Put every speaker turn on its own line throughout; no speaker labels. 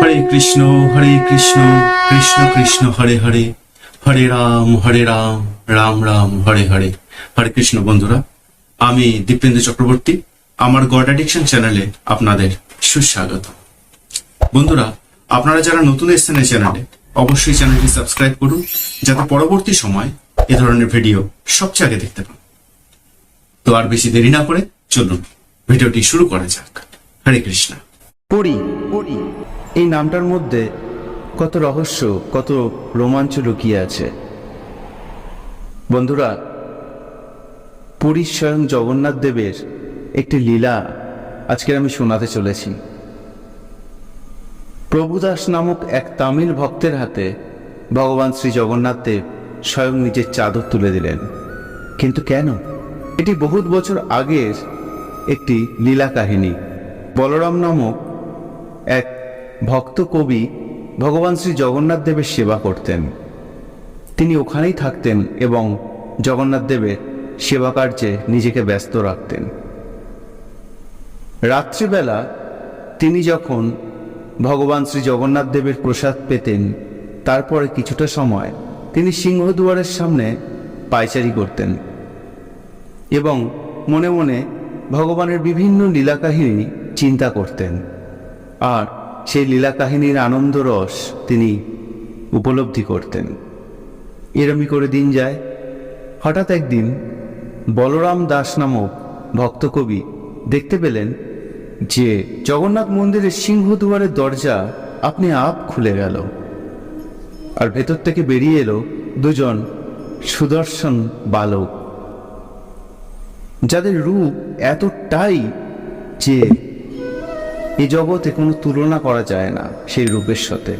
হরে কৃষ্ণ হরে কৃষ্ণ কৃষ্ণ কৃষ্ণ হরে হরে হরে রাম হরে রাম রাম রাম হরে হরে হরে কৃষ্ণ বন্ধুরা আমি দীপেন্দ্র চক্রবর্তী আমার গড অ্যাডিকশন চ্যানেলে আপনাদের সুস্বাগত বন্ধুরা আপনারা যারা নতুন এসছেন এই চ্যানেলে অবশ্যই চ্যানেলটি সাবস্ক্রাইব করুন যাতে পরবর্তী সময় এ ধরনের ভিডিও সবচেয়ে আগে দেখতে পান তো আর বেশি দেরি না করে চলুন ভিডিওটি শুরু করা যাক হরে কৃষ্ণ
পুরী পুরী এই নামটার মধ্যে কত রহস্য কত রোমাঞ্চ লুকিয়ে আছে বন্ধুরা পুরী স্বয়ং জগন্নাথ দেবের একটি লীলা আজকের আমি শোনাতে চলেছি প্রভুদাস নামক এক তামিল ভক্তের হাতে ভগবান শ্রী জগন্নাথ দেব স্বয়ং নিজের চাদর তুলে দিলেন কিন্তু কেন এটি বহুত বছর আগের একটি লীলা কাহিনী বলরাম নামক এক ভক্ত কবি ভগবান শ্রী জগন্নাথ দেবের সেবা করতেন তিনি ওখানেই থাকতেন এবং জগন্নাথ দেবের সেবা কার্যে নিজেকে ব্যস্ত রাখতেন রাত্রিবেলা তিনি যখন ভগবান শ্রী জগন্নাথ দেবের প্রসাদ পেতেন তারপরে কিছুটা সময় তিনি সিংহদুয়ারের সামনে পায়চারি করতেন এবং মনে মনে ভগবানের বিভিন্ন কাহিনী চিন্তা করতেন আর সেই লীলা কাহিনীর আনন্দ রস তিনি উপলব্ধি করতেন এরমই করে দিন যায় হঠাৎ একদিন বলরাম দাস নামক ভক্ত কবি দেখতে পেলেন যে জগন্নাথ মন্দিরের সিংহদুয়ারের দরজা আপনি আপ খুলে গেল আর ভেতর থেকে বেরিয়ে এলো দুজন সুদর্শন বালক যাদের রূপ এতটাই যে এ জগতে কোনো তুলনা করা যায় না সেই রূপের সাথে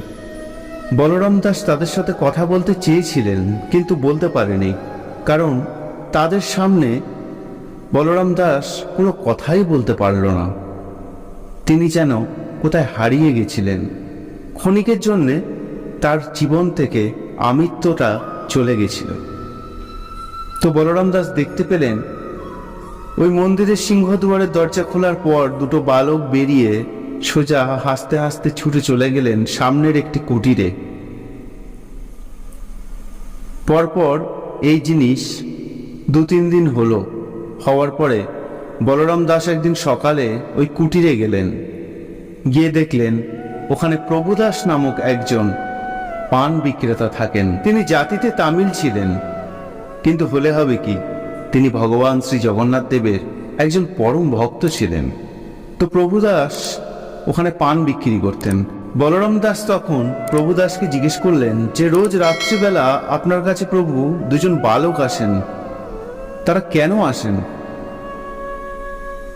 বলরাম দাস তাদের সাথে কথা বলতে চেয়েছিলেন কিন্তু বলতে পারেনি কারণ তাদের সামনে বলরাম দাস কোনো কথাই বলতে পারল না তিনি যেন কোথায় হারিয়ে গেছিলেন ক্ষণিকের জন্যে তার জীবন থেকে আমিত্বটা চলে গেছিল তো বলরাম দাস দেখতে পেলেন ওই মন্দিরের সিংহদুয়ারের দরজা খোলার পর দুটো বালক বেরিয়ে সোজা হাসতে হাসতে ছুটে চলে গেলেন সামনের একটি কুটিরে পরপর এই জিনিস দু তিন দিন হলো হওয়ার পরে বলরাম দাস একদিন সকালে ওই কুটিরে গেলেন গিয়ে দেখলেন ওখানে প্রভুদাস নামক একজন পান বিক্রেতা থাকেন তিনি জাতিতে তামিল ছিলেন কিন্তু হলে হবে কি তিনি ভগবান শ্রী জগন্নাথ দেবের একজন পরম ভক্ত ছিলেন তো প্রভুদাস ওখানে পান বিক্রি করতেন বলরাম দাস তখন প্রভুদাসকে জিজ্ঞেস করলেন যে রোজ রাত্রিবেলা আপনার কাছে প্রভু দুজন বালক আসেন তারা কেন আসেন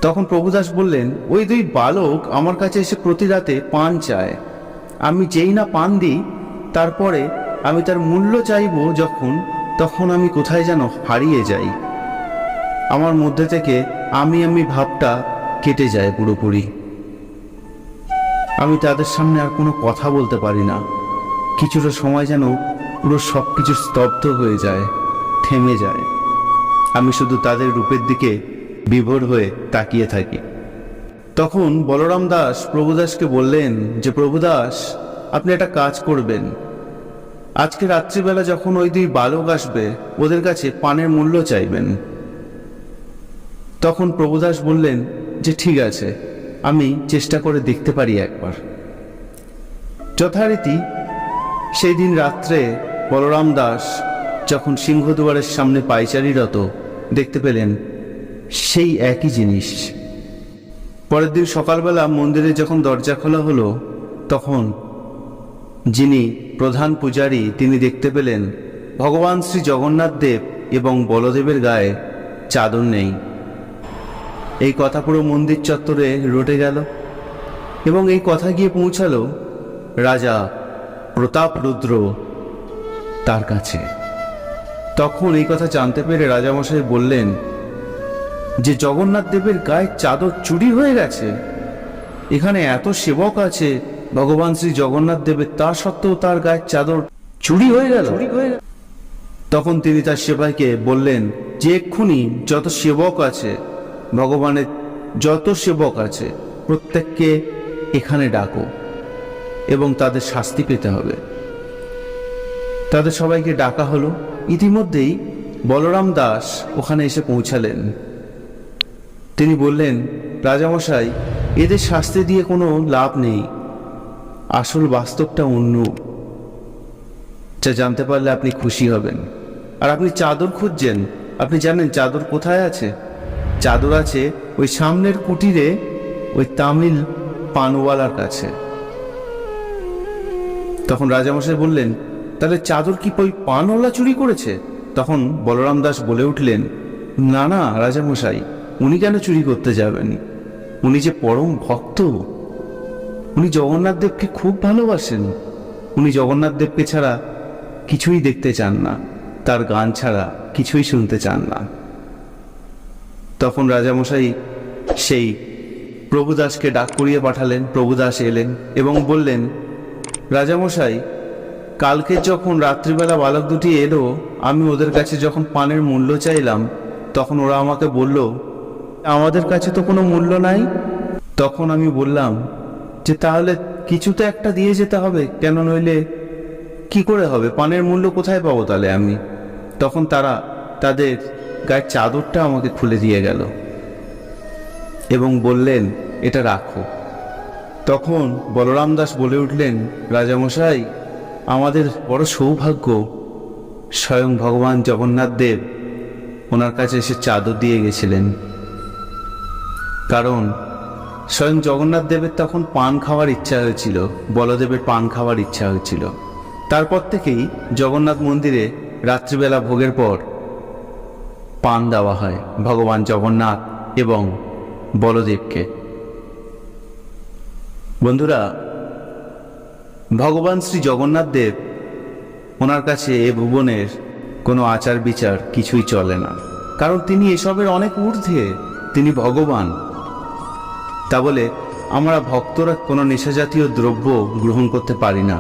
তখন প্রভুদাস বললেন ওই দুই বালক আমার কাছে এসে প্রতি রাতে পান চায় আমি যেই না পান দিই তারপরে আমি তার মূল্য চাইব যখন তখন আমি কোথায় যেন হারিয়ে যাই আমার মধ্যে থেকে আমি আমি ভাবটা কেটে যায় পুরোপুরি আমি তাদের সামনে আর কোনো কথা বলতে পারি না কিছুটা সময় যেন পুরো সব কিছু স্তব্ধ হয়ে যায় থেমে যায় আমি শুধু তাদের রূপের দিকে বিভোর হয়ে তাকিয়ে থাকি তখন বলরাম দাস প্রভুদাসকে বললেন যে প্রভুদাস আপনি একটা কাজ করবেন আজকে রাত্রিবেলা যখন ওই দুই বালক আসবে ওদের কাছে পানের মূল্য চাইবেন তখন প্রভুদাস বললেন যে ঠিক আছে আমি চেষ্টা করে দেখতে পারি একবার যথারীতি সেই দিন রাত্রে বলরাম দাস যখন সিংহদুয়ারের সামনে পাইচারিরত দেখতে পেলেন সেই একই জিনিস পরের দিন সকালবেলা মন্দিরে যখন দরজা খোলা হলো তখন যিনি প্রধান পূজারী তিনি দেখতে পেলেন ভগবান শ্রী জগন্নাথ দেব এবং বলদেবের গায়ে চাদর নেই এই কথা পুরো মন্দির চত্বরে রটে গেল এবং এই কথা গিয়ে পৌঁছালো রাজা প্রতাপ রুদ্র তার কাছে তখন এই কথা জানতে পেরে রাজামশাই বললেন যে জগন্নাথ দেবের গায়ে চাদর চুরি হয়ে গেছে এখানে এত সেবক আছে ভগবান শ্রী জগন্নাথ দেবের তা সত্ত্বেও তার গায়ের চাদর চুরি হয়ে গেল তখন তিনি তার সেবাইকে বললেন যে এক্ষুনি যত সেবক আছে ভগবানের যত সেবক আছে প্রত্যেককে এখানে ডাকো এবং তাদের শাস্তি পেতে হবে তাদের সবাইকে ডাকা হলো ইতিমধ্যেই বলরাম দাস ওখানে এসে পৌঁছালেন তিনি বললেন রাজামশাই এদের শাস্তি দিয়ে কোনো লাভ নেই আসল বাস্তবটা অন্য যা জানতে পারলে আপনি খুশি হবেন আর আপনি চাদর খুঁজছেন আপনি জানেন চাদর কোথায় আছে চাদর আছে ওই সামনের কুটিরে ওই তামিল পানওয়ালার কাছে তখন রাজামশাই বললেন তাহলে চাদর কি ওই পানওয়ালা চুরি করেছে তখন বলরাম দাস বলে উঠলেন না না রাজামশাই উনি কেন চুরি করতে যাবেন উনি যে পরম ভক্ত উনি জগন্নাথ দেবকে খুব ভালোবাসেন উনি জগন্নাথ দেবকে ছাড়া কিছুই দেখতে চান না তার গান ছাড়া কিছুই শুনতে চান না তখন রাজামশাই সেই প্রভুদাসকে ডাক করিয়ে পাঠালেন প্রভুদাস এলেন এবং বললেন রাজামশাই কালকে যখন রাত্রিবেলা বালক দুটি এলো আমি ওদের কাছে যখন পানের মূল্য চাইলাম তখন ওরা আমাকে বলল আমাদের কাছে তো কোনো মূল্য নাই তখন আমি বললাম যে তাহলে কিছু তো একটা দিয়ে যেতে হবে কেন নইলে কি করে হবে পানের মূল্য কোথায় পাবো তাহলে আমি তখন তারা তাদের গায়ের চাদরটা আমাকে খুলে দিয়ে গেল এবং বললেন এটা রাখো তখন বলরাম দাস বলে উঠলেন রাজামশাই আমাদের বড় সৌভাগ্য স্বয়ং ভগবান জগন্নাথ দেব ওনার কাছে এসে চাদর দিয়ে গেছিলেন কারণ স্বয়ং জগন্নাথ দেবের তখন পান খাওয়ার ইচ্ছা হয়েছিল বলদেবের পান খাওয়ার ইচ্ছা হয়েছিল তারপর থেকেই জগন্নাথ মন্দিরে রাত্রিবেলা ভোগের পর পান দেওয়া হয় ভগবান জগন্নাথ এবং বলদেবকে বন্ধুরা ভগবান শ্রী জগন্নাথ দেব ওনার কাছে এ ভুবনের কোনো আচার বিচার কিছুই চলে না কারণ তিনি এসবের অনেক ঊর্ধ্বে তিনি ভগবান তা বলে আমরা ভক্তরা কোনো নেশাজাতীয় দ্রব্য গ্রহণ করতে পারি না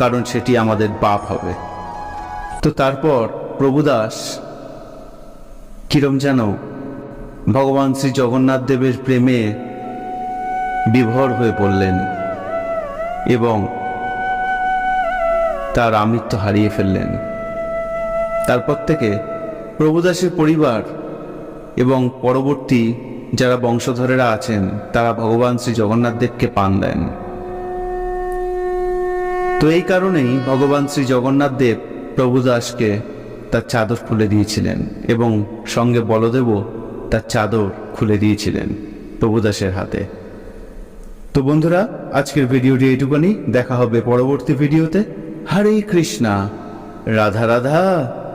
কারণ সেটি আমাদের পাপ হবে তো তারপর প্রভুদাস কিরম যেন ভগবান শ্রী জগন্নাথ দেবের প্রেমে বিভোর হয়ে পড়লেন এবং তার আমিত্ব হারিয়ে ফেললেন তারপর থেকে প্রভুদাসের পরিবার এবং পরবর্তী যারা বংশধরেরা আছেন তারা ভগবান শ্রী জগন্নাথ দেবকে পান দেন তো এই কারণেই ভগবান শ্রী জগন্নাথ দেব প্রভুদাসকে তার চাদর খুলে দিয়েছিলেন এবং সঙ্গে বলদেবও তার চাদর খুলে দিয়েছিলেন প্রভুদাসের হাতে তো বন্ধুরা আজকের ভিডিওটি এইটুকুনি দেখা হবে পরবর্তী ভিডিওতে হরে কৃষ্ণা রাধা রাধা